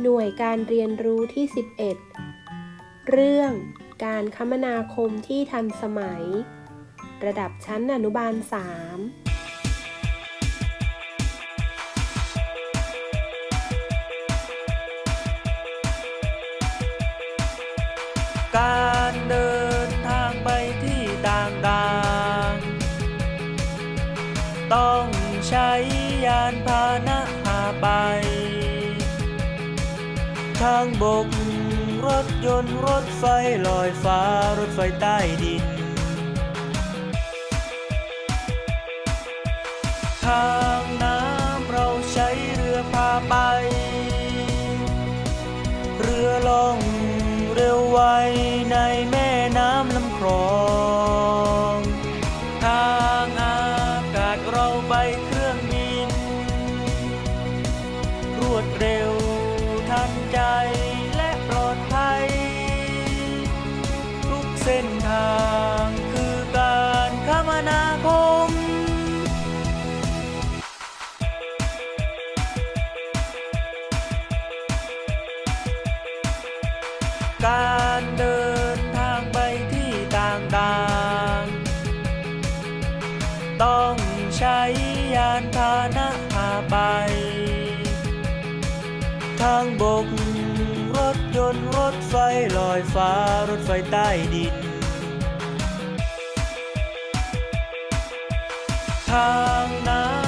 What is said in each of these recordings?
หน่วยการเรียนรู้ที่ 11 เรื่องการคมนาคมที่ทันสมัย ระดับชั้นอนุบาล 3การเดินทางไปที่ต่างๆ ต้องใช้ยานพาหนะพาไป ทางบก รถยนต์รถไฟลอยฟ้ารถไฟใต้ดิน ทางน้ำเราใช้เรือพาไป เรือล่องเร็วไว การเดินทางไปที่ต่างๆ ต้องใช้ยานพาหนะพาไป ทางบกรถยนต์รถไฟลอยฟ้ารถไฟใต้ดิน ทางน้ำ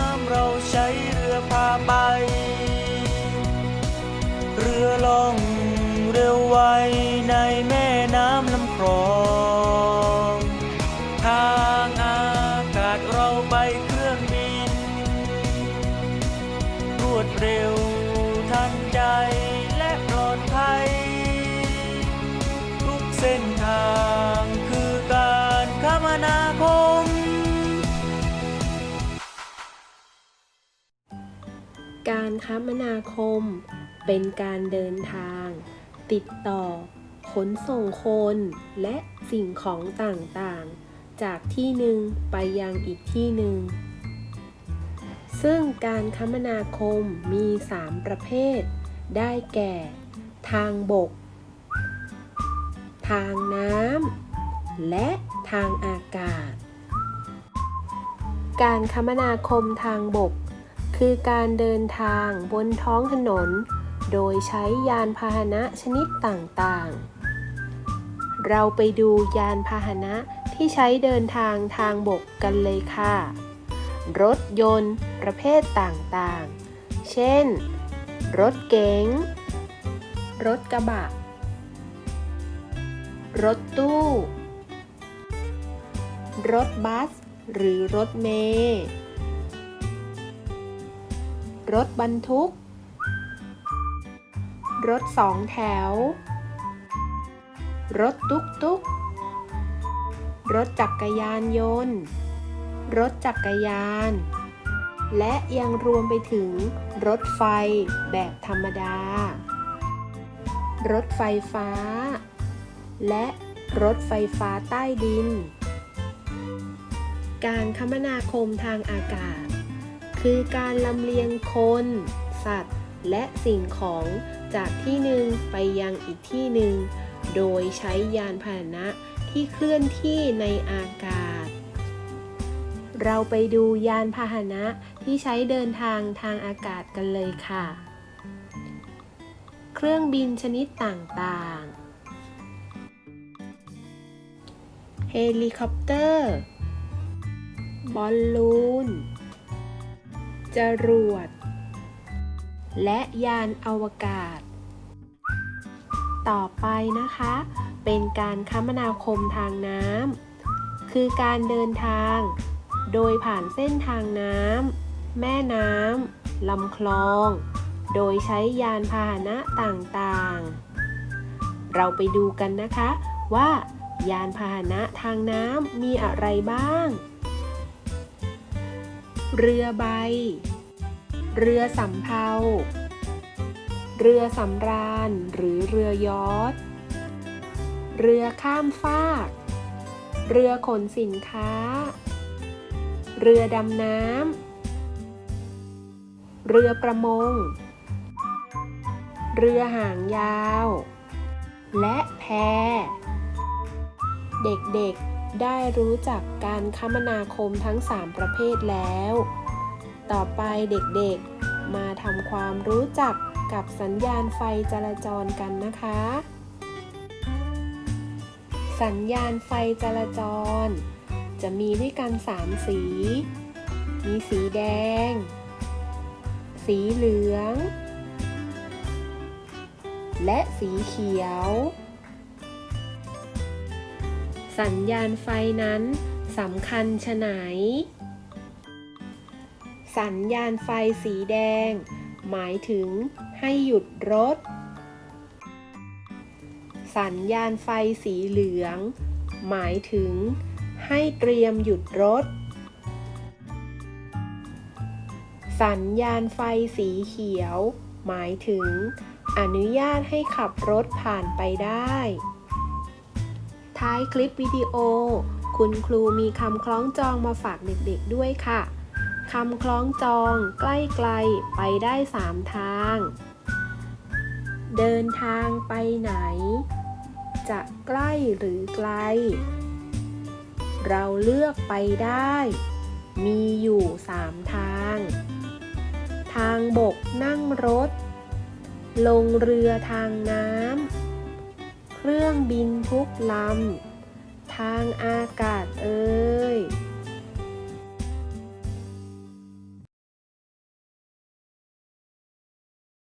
ไว้ในแม่น้ำลำคลองทางอากาศเราไปเครื่องบิน รวดเร็วทันใจและปลอดภัย ทุกเส้นทางคือการคมนาคม การคมนาคมเป็นการเดินทาง ติดต่อ ขนส่งคนและสิ่งของต่างๆ จากที่หนึ่งไปยังอีกที่หนึ่ง ซึ่งการคมนาคมมี 3 ประเภท ได้แก่ ทางบก ทางน้ำ และทางอากาศ การคมนาคมทางบก คือการเดินทางบนท้องถนน โดยใช้ยานพาหนะชนิดต่างๆ เราไปดูยานพาหนะที่ใช้เดินทางทางบกกันเลยค่ะ รถยนต์ประเภทต่างๆ เช่น รถเก๋ง รถกระบะ รถตู้ รถบัส หรือรถเมล์รถบรรทุก รถสองแถว รถตุ๊กตุ๊กรถจักรยานยนต์ รถจักรยาน และยังรวมไปถึง รถไฟแบบธรรมดา รถไฟฟ้า และรถไฟฟ้าใต้ดิน การคมนาคมทางอากาศ คือการลำเลียงคน สัตว์ และสิ่งของ จากที่หนึ่งไปยังอีกที่หนึ่ง โดยใช้ยานพาหนะที่เคลื่อนที่ในอากาศ เราไปดูยานพาหนะที่ใช้เดินทางทางอากาศกันเลยค่ะ เครื่องบินชนิดต่างๆ เฮลิคอปเตอร์ บอลลูน จรวด และยานอวกาศ ต่อไปนะคะ เป็นการคมนาคมทางน้ำคือการเดินทาง โดยผ่านเส้นทางน้ำแม่น้ำลำคลอง โดยใช้ยานพาหนะต่างๆ เราไปดูกันนะคะว่ายานพาหนะทางน้ำมีอะไรบ้าง เรือใบ เรือสำเภา เรือสำราญหรือเรือยอทเรือข้ามฟาก เรือขนสินค้า เรือดำน้ำ เรือประมง เรือหางยาว และแพ เด็กๆได้รู้จักการคมนาคมทั้ง 3 ประเภทแล้ว ต่อไปเด็กๆ มาทำความรู้จักกับสัญญาณไฟจราจรกันนะคะ สัญญาณไฟจราจร จะมีด้วยกัน 3 สี มีสีแดง สีเหลือง และสีเขียว สัญญาณไฟนั้นสำคัญชะไหน สัญญาณไฟสีแดง หมายถึงให้หยุดรถ สัญญาณไฟสีเหลือง หมายถึงให้เตรียมหยุดรถ สัญญาณไฟสีเขียว หมายถึง อนุญาตให้ขับรถผ่านไปได้ ท้ายคลิปวิดีโอ คุณครูมีคำคล้องจองมาฝากเด็กๆด้วยค่ะ คำคล้องจองใกล้ไกลไปได้สามทาง เดินทางไปไหน จะใกล้หรือไกล เราเลือกไปได้ มีอยู่สามทาง ทางบกนั่งรถ ลงเรือทางน้ำ เครื่องบินทุกลำ ทางอากาศเอ่ย